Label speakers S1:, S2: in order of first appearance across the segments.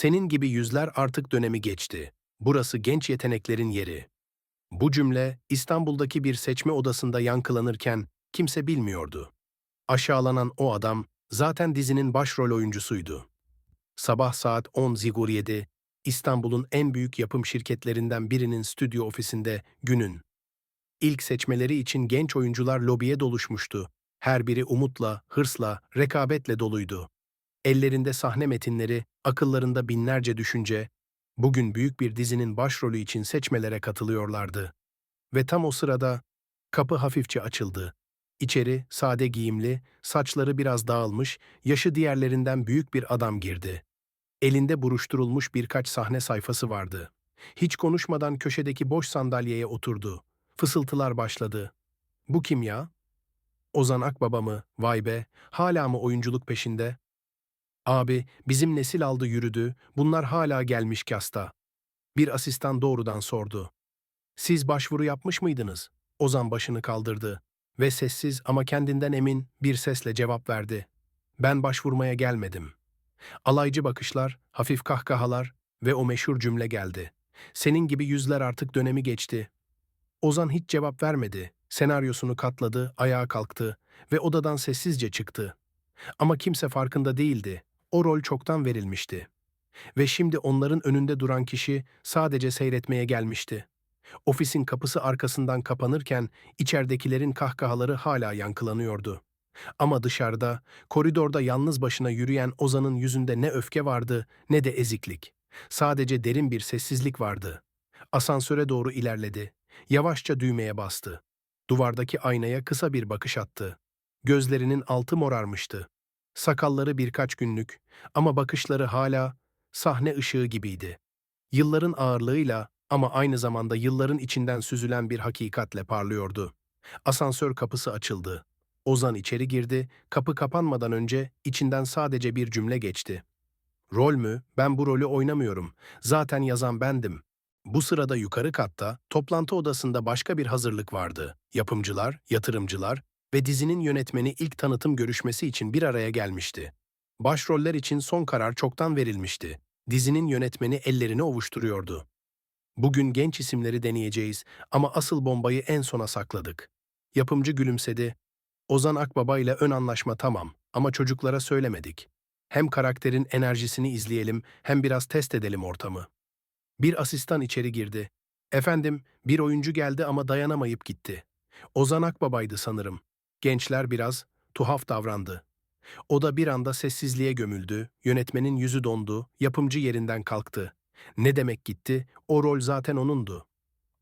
S1: Senin gibi yüzler artık dönemi geçti. Burası genç yeteneklerin yeri. Bu cümle İstanbul'daki bir seçme odasında yankılanırken kimse bilmiyordu. Aşağılanan o adam zaten dizinin başrol oyuncusuydu. Sabah saat 10 Zigur 7, İstanbul'un en büyük yapım şirketlerinden birinin stüdyo ofisinde günün. İlk seçmeleri için genç oyuncular lobiye doluşmuştu. Her biri umutla, hırsla, rekabetle doluydu. Ellerinde sahne metinleri, akıllarında binlerce düşünce, bugün büyük bir dizinin başrolü için seçmelere katılıyorlardı. Ve tam o sırada kapı hafifçe açıldı. İçeri sade giyimli, saçları biraz dağılmış, yaşı diğerlerinden büyük bir adam girdi. Elinde buruşturulmuş birkaç sahne sayfası vardı. Hiç konuşmadan köşedeki boş sandalyeye oturdu. Fısıltılar başladı. Bu kim ya? Ozan Akbaba mı? Vay be, hala mı oyunculuk peşinde? Abi, bizim nesil aldı yürüdü, bunlar hala gelmiş kasta. Bir asistan doğrudan sordu. Siz başvuru yapmış mıydınız? Ozan başını kaldırdı ve sessiz ama kendinden emin bir sesle cevap verdi. Ben başvurmaya gelmedim. Alaycı bakışlar, hafif kahkahalar ve o meşhur cümle geldi. Senin gibi yüzler artık dönemi geçti. Ozan hiç cevap vermedi. Senaryosunu katladı, ayağa kalktı ve odadan sessizce çıktı. Ama kimse farkında değildi. O rol çoktan verilmişti. Ve şimdi onların önünde duran kişi sadece seyretmeye gelmişti. Ofisin kapısı arkasından kapanırken içeridekilerin kahkahaları hala yankılanıyordu. Ama dışarıda, koridorda yalnız başına yürüyen Ozan'ın yüzünde ne öfke vardı ne de eziklik. Sadece derin bir sessizlik vardı. Asansöre doğru ilerledi. Yavaşça düğmeye bastı. Duvardaki aynaya kısa bir bakış attı. Gözlerinin altı morarmıştı. Sakalları birkaç günlük ama bakışları hala sahne ışığı gibiydi. Yılların ağırlığıyla ama aynı zamanda yılların içinden süzülen bir hakikatle parlıyordu. Asansör kapısı açıldı. Ozan içeri girdi, kapı kapanmadan önce içinden sadece bir cümle geçti. Rol mü? Ben bu rolü oynamıyorum. Zaten yazan bendim. Bu sırada yukarı katta, toplantı odasında başka bir hazırlık vardı. Yapımcılar, yatırımcılar ve dizinin yönetmeni ilk tanıtım görüşmesi için bir araya gelmişti. Başroller için son karar çoktan verilmişti. Dizinin yönetmeni ellerini ovuşturuyordu. Bugün genç isimleri deneyeceğiz ama asıl bombayı en sona sakladık. Yapımcı gülümsedi. Ozan Akbaba ile ön anlaşma tamam ama çocuklara söylemedik. Hem karakterin enerjisini izleyelim hem biraz test edelim ortamı. Bir asistan içeri girdi. Efendim, bir oyuncu geldi ama dayanamayıp gitti. Ozan Akbaba'ydı sanırım. Gençler biraz tuhaf davrandı. O da bir anda sessizliğe gömüldü, yönetmenin yüzü dondu, yapımcı yerinden kalktı. Ne demek gitti, o rol zaten onundu.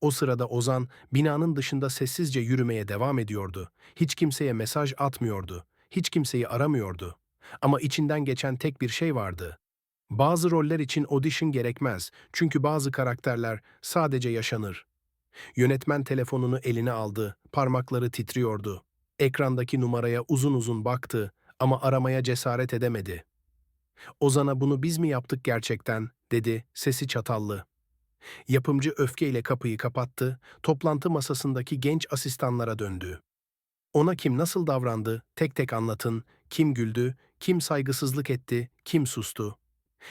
S1: O sırada Ozan, binanın dışında sessizce yürümeye devam ediyordu. Hiç kimseye mesaj atmıyordu. Hiç kimseyi aramıyordu. Ama içinden geçen tek bir şey vardı. Bazı roller için audition gerekmez çünkü bazı karakterler sadece yaşanır. Yönetmen telefonunu eline aldı, parmakları titriyordu. Ekrandaki numaraya uzun uzun baktı ama aramaya cesaret edemedi. Ozan'a bunu biz mi yaptık gerçekten, dedi, sesi çatallı. Yapımcı öfkeyle kapıyı kapattı, toplantı masasındaki genç asistanlara döndü. Ona kim nasıl davrandı, tek tek anlatın, kim güldü, kim saygısızlık etti, kim sustu.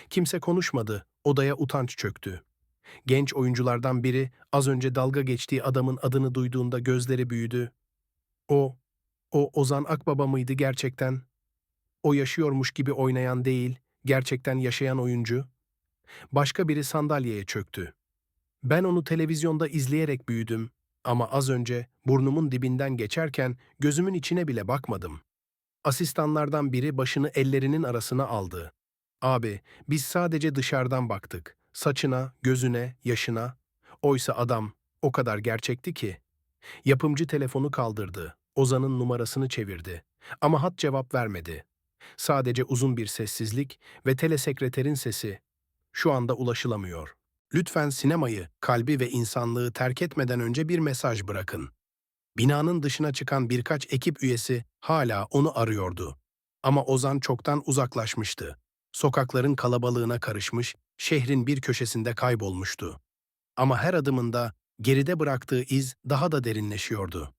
S1: Kimse konuşmadı, odaya utanç çöktü. Genç oyunculardan biri az önce dalga geçtiği adamın adını duyduğunda gözleri büyüdü. O, o Ozan Akbaba mıydı gerçekten? O yaşıyormuş gibi oynayan değil, gerçekten yaşayan oyuncu. Başka biri sandalyeye çöktü. Ben onu televizyonda izleyerek büyüdüm ama az önce burnumun dibinden geçerken gözümün içine bile bakmadım. Asistanlardan biri başını ellerinin arasına aldı. Abi, biz sadece dışarıdan baktık. Saçına, gözüne, yaşına. Oysa adam o kadar gerçekti ki. Yapımcı telefonu kaldırdı. Ozan'ın numarasını çevirdi. Ama hat cevap vermedi. Sadece uzun bir sessizlik ve telesekreterin sesi. Şu anda ulaşılamıyor. Lütfen sinemayı, kalbi ve insanlığı terk etmeden önce bir mesaj bırakın. Binanın dışına çıkan birkaç ekip üyesi hala onu arıyordu. Ama Ozan çoktan uzaklaşmıştı. Sokakların kalabalığına karışmış, şehrin bir köşesinde kaybolmuştu. Ama her adımında geride bıraktığı iz daha da derinleşiyordu.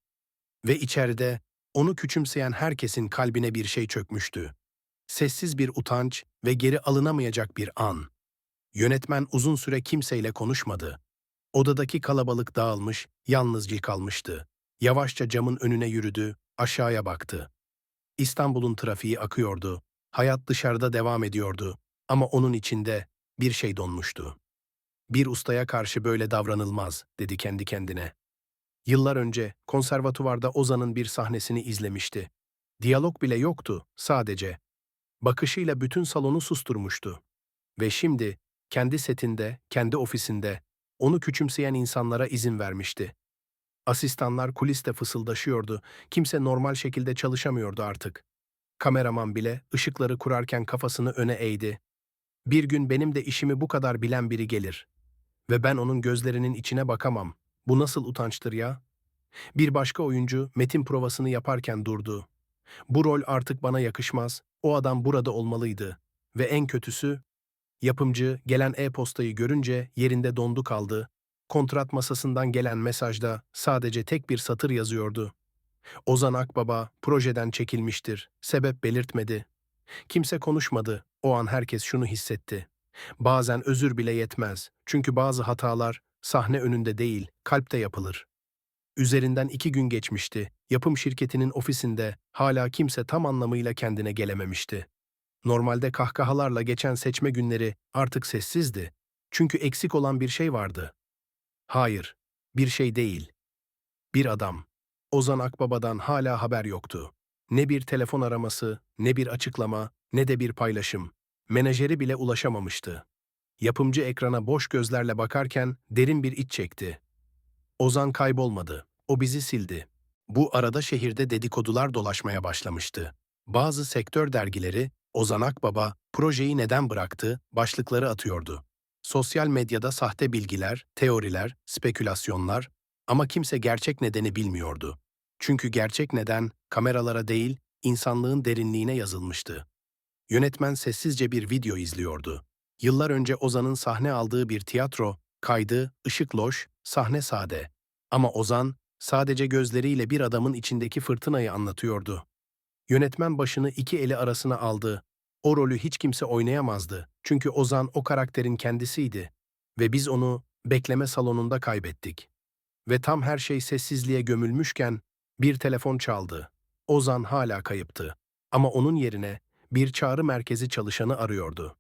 S1: Ve içeride onu küçümseyen herkesin kalbine bir şey çökmüştü. Sessiz bir utanç ve geri alınamayacak bir an. Yönetmen uzun süre kimseyle konuşmadı. Odadaki kalabalık dağılmış, yalnızca kalmıştı. Yavaşça camın önüne yürüdü, aşağıya baktı. İstanbul'un trafiği akıyordu. Hayat dışarıda devam ediyordu. Ama onun içinde bir şey donmuştu. Bir ustaya karşı böyle davranılmaz, dedi kendi kendine. Yıllar önce konservatuvarda Ozan'ın bir sahnesini izlemişti. Diyalog bile yoktu, sadece. Bakışıyla bütün salonu susturmuştu. Ve şimdi kendi setinde, kendi ofisinde onu küçümseyen insanlara izin vermişti. Asistanlar kuliste fısıldaşıyordu, kimse normal şekilde çalışamıyordu artık. Kameraman bile ışıkları kurarken kafasını öne eğdi. Bir gün benim de işimi bu kadar bilen biri gelir. Ve ben onun gözlerinin içine bakamam. Bu nasıl utançtır ya? Bir başka oyuncu metin provasını yaparken durdu. Bu rol artık bana yakışmaz, o adam burada olmalıydı. Ve en kötüsü, yapımcı gelen e-postayı görünce yerinde dondu kaldı. Kontrat masasından gelen mesajda sadece tek bir satır yazıyordu. Ozan Akbaba projeden çekilmiştir, sebep belirtmedi. Kimse konuşmadı, o an herkes şunu hissetti. Bazen özür bile yetmez, çünkü bazı hatalar sahne önünde değil, kalpte yapılır. Üzerinden iki gün geçmişti, yapım şirketinin ofisinde hala kimse tam anlamıyla kendine gelememişti. Normalde kahkahalarla geçen seçme günleri artık sessizdi. Çünkü eksik olan bir şey vardı. Hayır, bir şey değil. Bir adam. Ozan Akbaba'dan hala haber yoktu. Ne bir telefon araması, ne bir açıklama, ne de bir paylaşım. Menajeri bile ulaşamamıştı. Yapımcı ekrana boş gözlerle bakarken derin bir iç çekti. Ozan kaybolmadı. O bizi sildi. Bu arada şehirde dedikodular dolaşmaya başlamıştı. Bazı sektör dergileri, Ozan Akbaba, projeyi neden bıraktı, başlıkları atıyordu. Sosyal medyada sahte bilgiler, teoriler, spekülasyonlar ama kimse gerçek nedeni bilmiyordu. Çünkü gerçek neden kameralara değil, insanlığın derinliğine yazılmıştı. Yönetmen sessizce bir video izliyordu. Yıllar önce Ozan'ın sahne aldığı bir tiyatro, kaydı, ışık loş, sahne sade. Ama Ozan sadece gözleriyle bir adamın içindeki fırtınayı anlatıyordu. Yönetmen başını iki eli arasına aldı. O rolü hiç kimse oynayamazdı. Çünkü Ozan o karakterin kendisiydi. Ve biz onu bekleme salonunda kaybettik. Ve tam her şey sessizliğe gömülmüşken bir telefon çaldı. Ozan hala kayıptı. Ama onun yerine bir çağrı merkezi çalışanı arıyordu.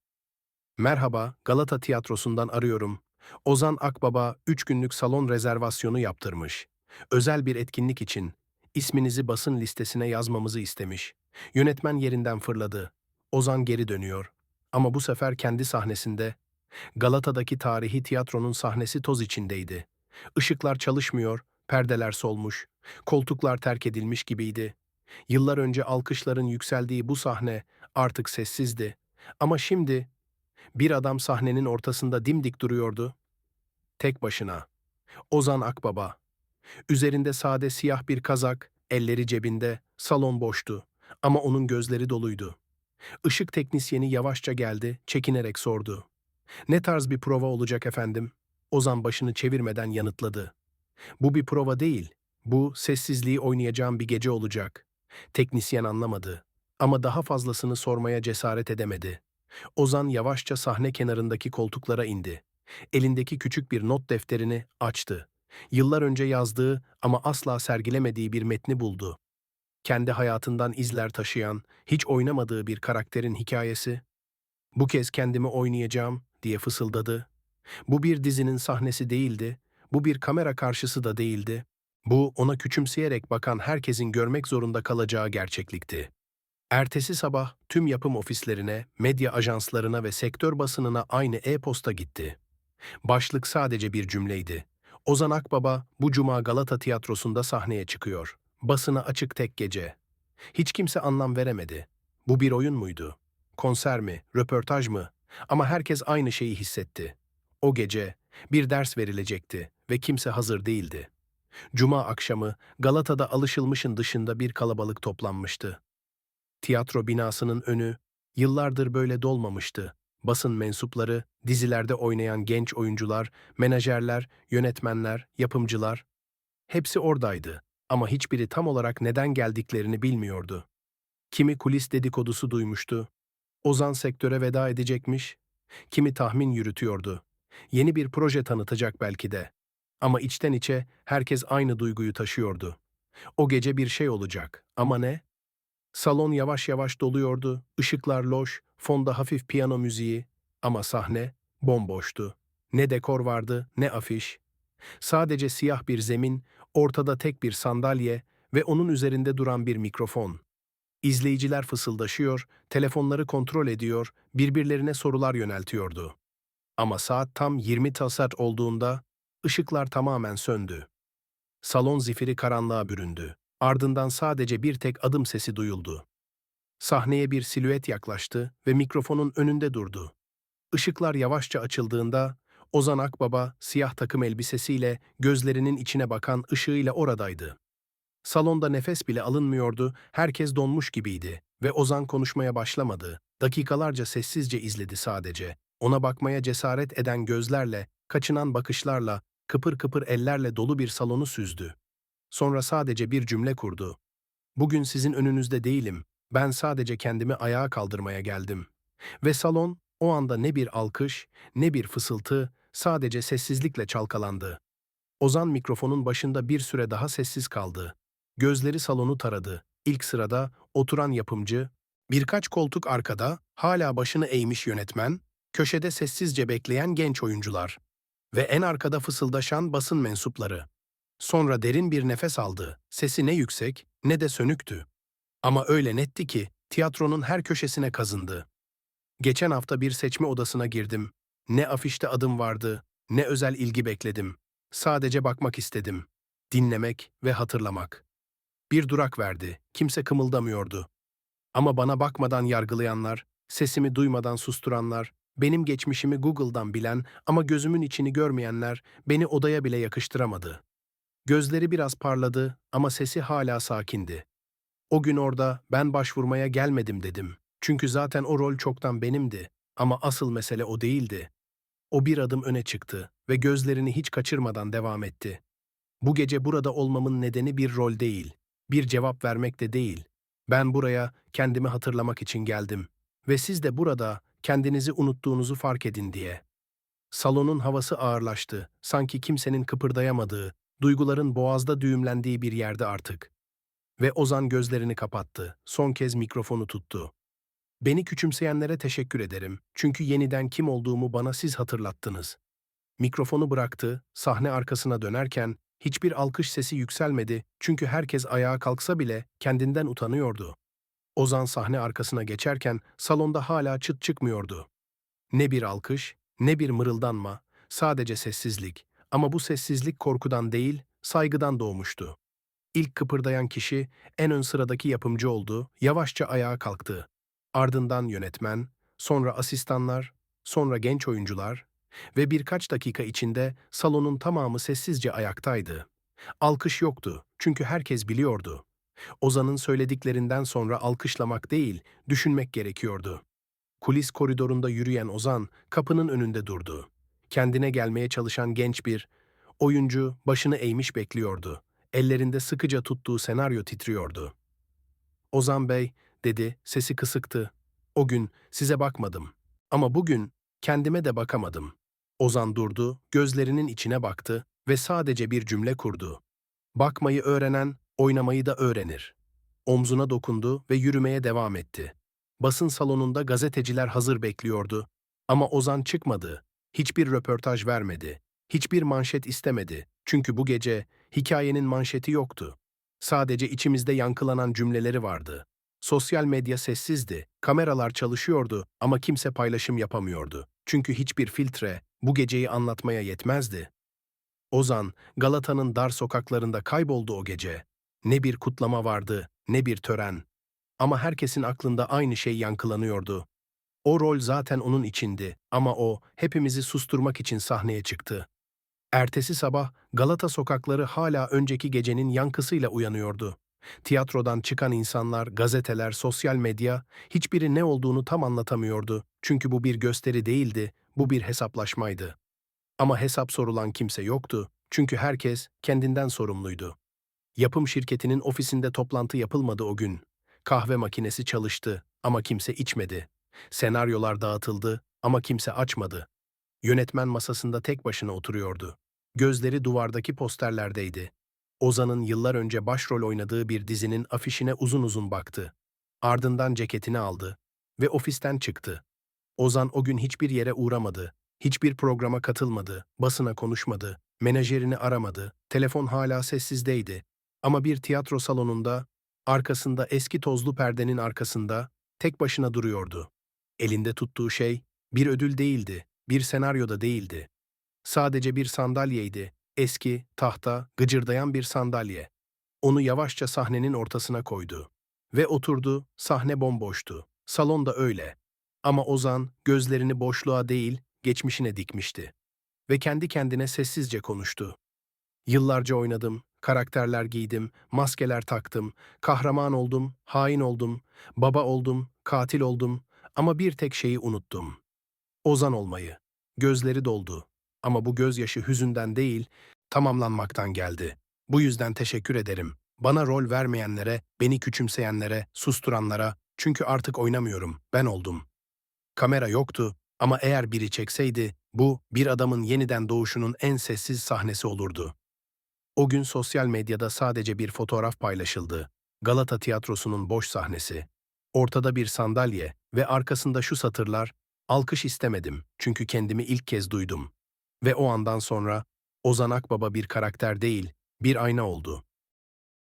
S1: Merhaba, Galata Tiyatrosu'ndan arıyorum. Ozan Akbaba 3 günlük salon rezervasyonu yaptırmış. Özel bir etkinlik için isminizi basın listesine yazmamızı istemiş. Yönetmen yerinden fırladı. Ozan geri dönüyor. Ama bu sefer kendi sahnesinde. Galata'daki tarihi tiyatronun sahnesi toz içindeydi. Işıklar çalışmıyor, perdeler solmuş, koltuklar terk edilmiş gibiydi. Yıllar önce alkışların yükseldiği bu sahne artık sessizdi. Ama şimdi bir adam sahnenin ortasında dimdik duruyordu. Tek başına. Ozan Akbaba. Üzerinde sade siyah bir kazak, elleri cebinde, salon boştu. Ama onun gözleri doluydu. Işık teknisyeni yavaşça geldi, çekinerek sordu. Ne tarz bir prova olacak efendim? Ozan başını çevirmeden yanıtladı. Bu bir prova değil, bu sessizliği oynayacağım bir gece olacak. Teknisyen anlamadı. Ama daha fazlasını sormaya cesaret edemedi. Ozan yavaşça sahne kenarındaki koltuklara indi. Elindeki küçük bir not defterini açtı. Yıllar önce yazdığı ama asla sergilemediği bir metni buldu. Kendi hayatından izler taşıyan, hiç oynamadığı bir karakterin hikayesi. Bu kez kendimi oynayacağım diye fısıldadı. Bu bir dizinin sahnesi değildi, bu bir kamera karşısı da değildi. Bu ona küçümseyerek bakan herkesin görmek zorunda kalacağı gerçeklikti. Ertesi sabah tüm yapım ofislerine, medya ajanslarına ve sektör basınına aynı e-posta gitti. Başlık sadece bir cümleydi. Ozan Akbaba bu cuma Galata Tiyatrosu'nda sahneye çıkıyor. Basına açık tek gece. Hiç kimse anlam veremedi. Bu bir oyun muydu? Konser mi? Röportaj mı? Ama herkes aynı şeyi hissetti. O gece bir ders verilecekti ve kimse hazır değildi. Cuma akşamı Galata'da alışılmışın dışında bir kalabalık toplanmıştı. Tiyatro binasının önü yıllardır böyle dolmamıştı. Basın mensupları, dizilerde oynayan genç oyuncular, menajerler, yönetmenler, yapımcılar hepsi oradaydı ama hiçbiri tam olarak neden geldiklerini bilmiyordu. Kimi kulis dedikodusu duymuştu. Ozan sektöre veda edecekmiş, Kimi tahmin yürütüyordu. Yeni bir proje tanıtacak belki de. Ama içten içe herkes aynı duyguyu taşıyordu. O gece bir şey olacak. Ama ne? Salon yavaş yavaş doluyordu, ışıklar loş, fonda hafif piyano müziği ama sahne bomboştu. Ne dekor vardı, ne afiş. Sadece siyah bir zemin, ortada tek bir sandalye ve onun üzerinde duran bir mikrofon. İzleyiciler fısıldaşıyor, telefonları kontrol ediyor, birbirlerine sorular yöneltiyordu. Ama saat tam 20 tasat olduğunda ışıklar tamamen söndü. Salon zifiri karanlığa büründü. Ardından sadece bir tek adım sesi duyuldu. Sahneye bir silüet yaklaştı ve mikrofonun önünde durdu. Işıklar yavaşça açıldığında Ozan Akbaba siyah takım elbisesiyle gözlerinin içine bakan ışığıyla oradaydı. Salonda nefes bile alınmıyordu, herkes donmuş gibiydi ve Ozan konuşmaya başlamadı. Dakikalarca sessizce izledi sadece. Ona bakmaya cesaret eden gözlerle, kaçınan bakışlarla, kıpır kıpır ellerle dolu bir salonu süzdü. Sonra sadece bir cümle kurdu. Bugün sizin önünüzde değilim. Ben sadece kendimi ayağa kaldırmaya geldim. Ve salon o anda ne bir alkış, ne bir fısıltı, sadece sessizlikle çalkalandı. Ozan mikrofonun başında bir süre daha sessiz kaldı. Gözleri salonu taradı. İlk sırada oturan yapımcı, birkaç koltuk arkada hala başını eğmiş yönetmen, köşede sessizce bekleyen genç oyuncular ve en arkada fısıldaşan basın mensupları. Sonra derin bir nefes aldı. Sesi ne yüksek ne de sönüktü. Ama öyle netti ki tiyatronun her köşesine kazındı. Geçen hafta bir seçme odasına girdim. Ne afişte adım vardı, ne özel ilgi bekledim. Sadece bakmak istedim. Dinlemek ve hatırlamak. Bir durak verdi. Kimse kımıldamıyordu. Ama bana bakmadan yargılayanlar, sesimi duymadan susturanlar, benim geçmişimi Google'dan bilen ama gözümün içini görmeyenler beni odaya bile yakıştıramadı. Gözleri biraz parladı ama sesi hala sakindi. O gün orada ben başvurmaya gelmedim dedim. Çünkü zaten o rol çoktan benimdi. Ama asıl mesele o değildi. O bir adım öne çıktı ve gözlerini hiç kaçırmadan devam etti. Bu gece burada olmamın nedeni bir rol değil, bir cevap vermek de değil. Ben buraya kendimi hatırlamak için geldim ve siz de burada kendinizi unuttuğunuzu fark edin diye. Salonun havası ağırlaştı, sanki kimsenin kıpırdayamadığı, duyguların boğazda düğümlendiği bir yerde artık. Ve Ozan gözlerini kapattı, son kez mikrofonu tuttu. Beni küçümseyenlere teşekkür ederim çünkü yeniden kim olduğumu bana siz hatırlattınız. Mikrofonu bıraktı, sahne arkasına dönerken hiçbir alkış sesi yükselmedi çünkü herkes ayağa kalksa bile kendinden utanıyordu. Ozan sahne arkasına geçerken salonda hala çıt çıkmıyordu. Ne bir alkış, ne bir mırıldanma, sadece sessizlik. Ama bu sessizlik korkudan değil, saygıdan doğmuştu. İlk kıpırdayan kişi en ön sıradaki yapımcı oldu, yavaşça ayağa kalktı. Ardından yönetmen, sonra asistanlar, sonra genç oyuncular ve birkaç dakika içinde salonun tamamı sessizce ayaktaydı. Alkış yoktu çünkü herkes biliyordu. Ozan'ın söylediklerinden sonra alkışlamak değil, düşünmek gerekiyordu. Kulis koridorunda yürüyen Ozan kapının önünde durdu. Kendine gelmeye çalışan genç bir oyuncu başını eğmiş bekliyordu. Ellerinde sıkıca tuttuğu senaryo titriyordu. Ozan Bey, dedi, sesi kısıktı. O gün size bakmadım. Ama bugün kendime de bakamadım. Ozan durdu, gözlerinin içine baktı ve sadece bir cümle kurdu. Bakmayı öğrenen, oynamayı da öğrenir. Omzuna dokundu ve yürümeye devam etti. Basın salonunda gazeteciler hazır bekliyordu. Ama Ozan çıkmadı. Hiçbir röportaj vermedi. Hiçbir manşet istemedi. Çünkü bu gece hikayenin manşeti yoktu. Sadece içimizde yankılanan cümleleri vardı. Sosyal medya sessizdi, kameralar çalışıyordu ama kimse paylaşım yapamıyordu. Çünkü hiçbir filtre bu geceyi anlatmaya yetmezdi. Ozan, Galata'nın dar sokaklarında kayboldu o gece. Ne bir kutlama vardı, ne bir tören. Ama herkesin aklında aynı şey yankılanıyordu. O rol zaten onun içindi ama o hepimizi susturmak için sahneye çıktı. Ertesi sabah Galata sokakları hala önceki gecenin yankısıyla uyanıyordu. Tiyatrodan çıkan insanlar, gazeteler, sosyal medya hiçbiri ne olduğunu tam anlatamıyordu. Çünkü bu bir gösteri değildi, bu bir hesaplaşmaydı. Ama hesap sorulan kimse yoktu. Çünkü herkes kendinden sorumluydu. Yapım şirketinin ofisinde toplantı yapılmadı o gün. Kahve makinesi çalıştı ama kimse içmedi. Senaryolar dağıtıldı Ama kimse açmadı. Yönetmen masasında tek başına oturuyordu. Gözleri duvardaki posterlerdeydi. Ozan'ın yıllar önce başrol oynadığı bir dizinin afişine uzun uzun baktı. Ardından ceketini aldı ve ofisten çıktı. Ozan o gün hiçbir yere uğramadı, hiçbir programa katılmadı, basına konuşmadı, menajerini aramadı, telefon hala sessizdeydi. Ama bir tiyatro salonunda, arkasında eski tozlu perdenin arkasında, tek başına duruyordu. Elinde tuttuğu şey, bir ödül değildi, bir senaryoda değildi. Sadece bir sandalyeydi, eski, tahta, gıcırdayan bir sandalye. Onu yavaşça sahnenin ortasına koydu. Ve oturdu, sahne bomboştu. Salon da öyle. Ama Ozan gözlerini boşluğa değil, geçmişine dikmişti. Ve kendi kendine sessizce konuştu. Yıllarca oynadım, karakterler giydim, maskeler taktım, kahraman oldum, hain oldum, baba oldum, katil oldum ama bir tek şeyi unuttum. Ozan olmayı. Gözleri doldu. Ama bu gözyaşı hüzünden değil, tamamlanmaktan geldi. Bu yüzden teşekkür ederim. Bana rol vermeyenlere, beni küçümseyenlere, susturanlara, çünkü artık oynamıyorum, ben oldum. Kamera yoktu ama eğer biri çekseydi, bu bir adamın yeniden doğuşunun en sessiz sahnesi olurdu. O gün sosyal medyada sadece bir fotoğraf paylaşıldı. Galata Tiyatrosu'nun boş sahnesi. Ortada bir sandalye ve arkasında şu satırlar, alkış istemedim çünkü kendimi ilk kez duydum. Ve o andan sonra Ozan Akbaba bir karakter değil, bir ayna oldu.